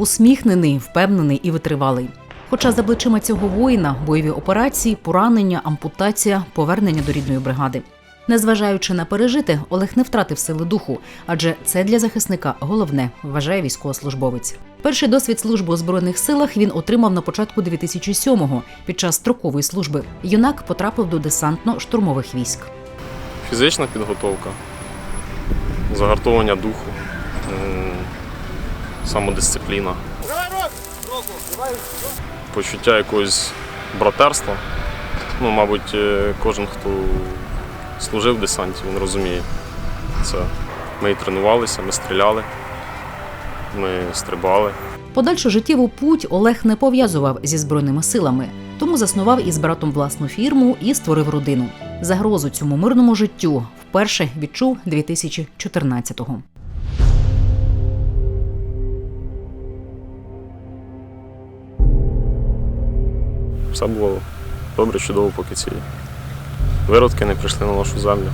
усміхнений, впевнений і витривалий. Хоча за плечима цього воїна бойові операції, поранення, ампутація, повернення до рідної бригади. Незважаючи на пережити, Олег не втратив сили духу, адже це для захисника головне, вважає військовослужбовець. Перший досвід служби у збройних силах він отримав на початку 2007-го під час строкової служби. Юнак потрапив до десантно-штурмових військ. Фізична підготовка, загартовування духу, м, самодисципліна, почуття якогось братерства. Ну, мабуть, е, кожен, хто служив в десанті, він розуміє це. Ми і тренувалися, ми стріляли, ми стрибали. Подальшу життєву путь Олег не пов'язував зі збройними силами, тому заснував із братом власну фірму і створив родину. Загрозу цьому мирному життю вперше відчув 2014-го. Все було добре, чудово, поки ці виродки не прийшли на нашу землю.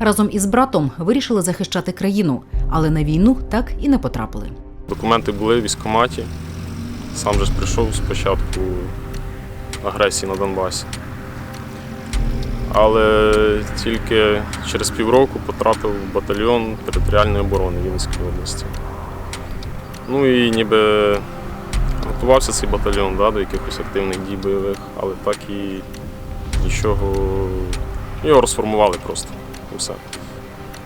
Разом із братом вирішили захищати країну, але на війну так і не потрапили. Документи були в військкоматі. Сам же ж прийшов спочатку агресії на Донбасі. Але тільки через півроку потрапив в батальйон територіальної оборони Вінницької області. Ну і ніби готувався цей батальйон да, до якихось активних дій бойових, але так і нічого. Його розформували просто. І все.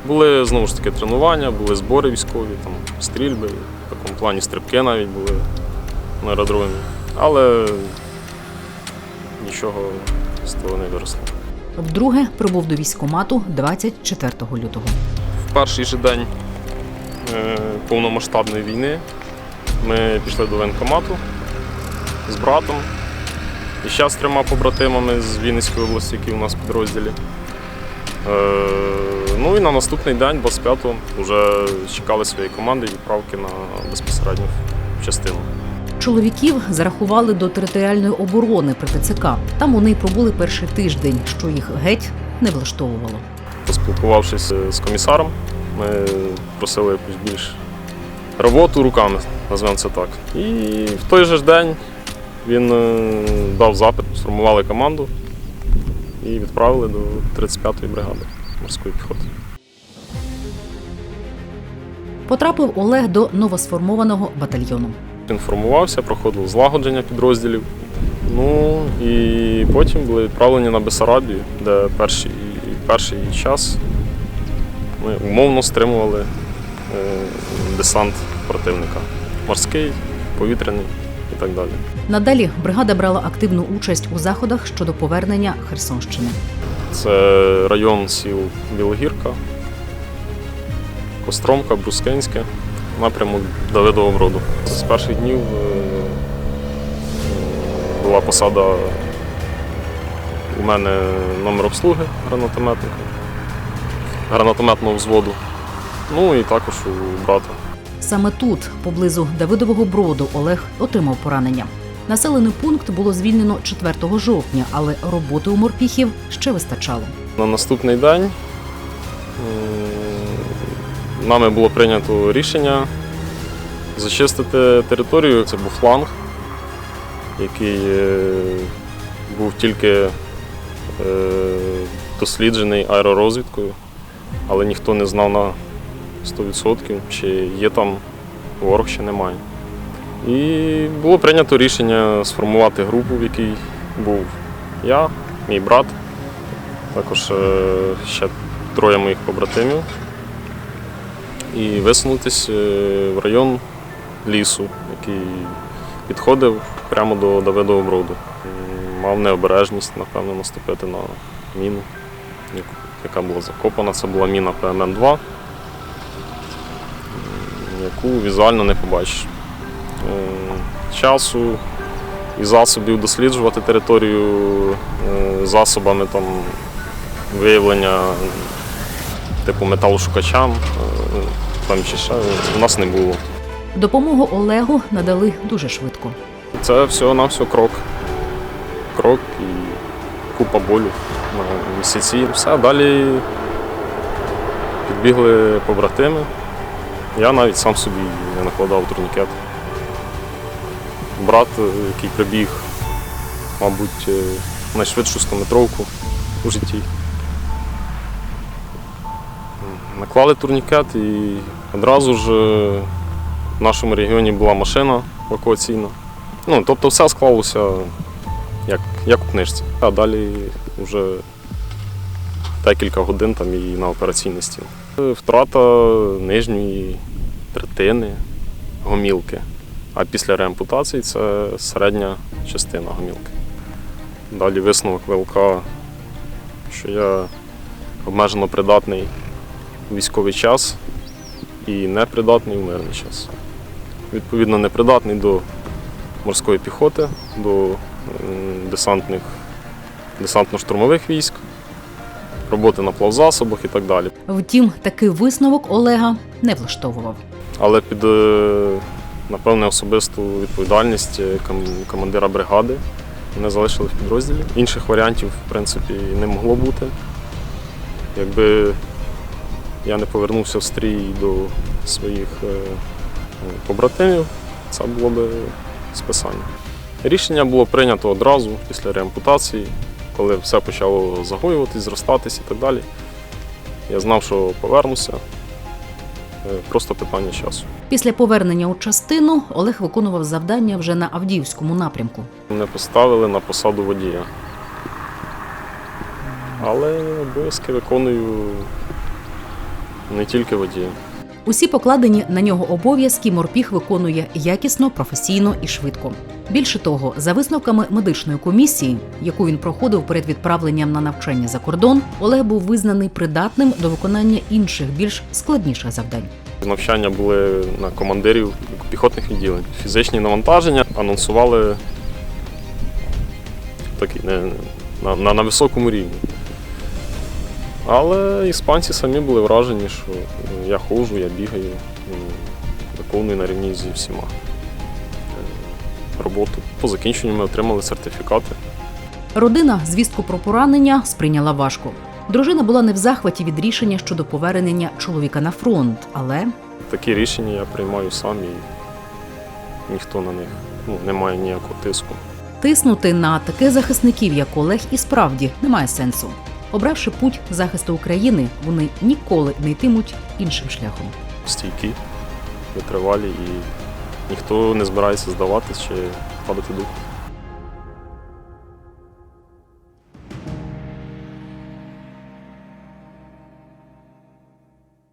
Були знову ж таки тренування, були збори військові, там стрільби, в такому плані стрибки навіть були на аеродромі. Але нічого з того не виросло. Вдруге прибув до військкомату 24 лютого. В перший же день е, повномасштабної війни ми пішли до воєнкомату з братом і ще з трьома побратимами з Вінницької області, які у нас в підрозділі. Е, Ну і на наступний день, 25-го, вже чекали своєї команди відправки на безпосередньо в частину. Чоловіків зарахували до територіальної оборони при ТЦК. Там вони й пробули перший тиждень, що їх геть не влаштовувало. Поспілкувавшись е, з комісаром, ми просили якусь більш роботу руками, назвемо це так. І в той же ж день він е, дав запит, сформували команду і відправили до 35-ї бригади морської піхоти. Потрапив Олег до новосформованого батальйону. Він формувався, проходив злагодження підрозділів. Ну і потім були відправлені на Бесарабію, де перший, перший час ми умовно стримували десант противника. Морський, повітряний і так далі. Надалі бригада брала активну участь у заходах щодо повернення Херсонщини. Це район сіл Білогірка, Костромка, Брускинське, напрямок Давидового Броду. З перших днів е, була посада у мене номер обслуги гранатометника, гранатометного взводу, ну і також у брата. Саме тут, поблизу Давидового броду, Олег отримав поранення. Населений пункт було звільнено 4 жовтня, але роботи у морпіхів ще вистачало. На наступний день нами було прийнято рішення зачистити територію. Це був фланг, який е, був тільки е, досліджений аеророзвідкою, але ніхто не знав на 100%, чи є там ворог, чи немає. І було прийнято рішення сформувати групу, в якій був я, мій брат, також е, ще троє моїх побратимів. І висунутися е, в район лісу, який підходив прямо до Давидового броду. Мав необережність, напевно, наступити на міну, яка була закопана. Це була міна ПМН-2, м, яку візуально не побачиш. Е, Часу і засобів досліджувати територію е, засобами там, виявлення типу металошукачам, е, там чи ще у нас не було. Допомогу Олегу надали дуже швидко. Це всього на все крок. Крок і купа болю на місяці. Все, далі підбігли побратими. Я навіть сам собі не накладав турнікет. брат, е, який прибіг, мабуть, е, найшвидшу 100-метровку у житті. Наклали турнікет і одразу ж е, в нашому регіоні була машина евакуаційна. Ну, тобто все склалося як, як у книжці. А далі вже декілька годин там і на операційний стіл. Е, Втрата нижньої третини гомілки. А після реампутації це середня частина гомілки. Далі висновок ВЛК, що я обмежено придатний у військовий час і непридатний у мирний час. Відповідно, непридатний до морської піхоти, до десантних, десантно-штурмових військ, роботи на плавзасобах і так далі. Втім, такий висновок Олега не влаштовував. Але під е, напевне особисту відповідальність е, ком- командира бригади мене залишили в підрозділі. Інших варіантів, в принципі, не могло бути. Якби я не повернувся в стрій до своїх е, побратимів, це було б списання. Рішення було прийнято одразу після реампутації, коли все почало загоюватись, зростатись і так далі. Я знав, що повернуся. Е, Просто питання часу. Після повернення у частину Олег виконував завдання вже на Авдіївському напрямку. Мене поставили на посаду водія. Але обов'язки виконую не тільки водія. Усі покладені на нього обов'язки морпіг виконує якісно, професійно і швидко. Більше того, за висновками медичної комісії, яку він проходив перед відправленням на навчання за кордон, Олег був визнаний придатним до виконання інших більш складніших завдань. Навчання були на командирів піхотних відділень. Фізичні навантаження анонсували такі, на, на, на високому рівні. Але іспанці самі були вражені, що ну, я ходжу, я бігаю, ну, виконую на рівні зі всіма е, роботу. По закінченню ми отримали сертифікати. Родина звістку про поранення сприйняла важко. Дружина була не в захваті від рішення щодо повернення чоловіка на фронт, але Такі рішення я приймаю сам і ніхто на них ну, не має ніякого тиску. тиснути на таких захисників, як Олег, і справді немає сенсу. Обравши путь захисту України, вони ніколи не йтимуть іншим шляхом. Стійкі, витривалі і ніхто не збирається здаватись чи падати дух.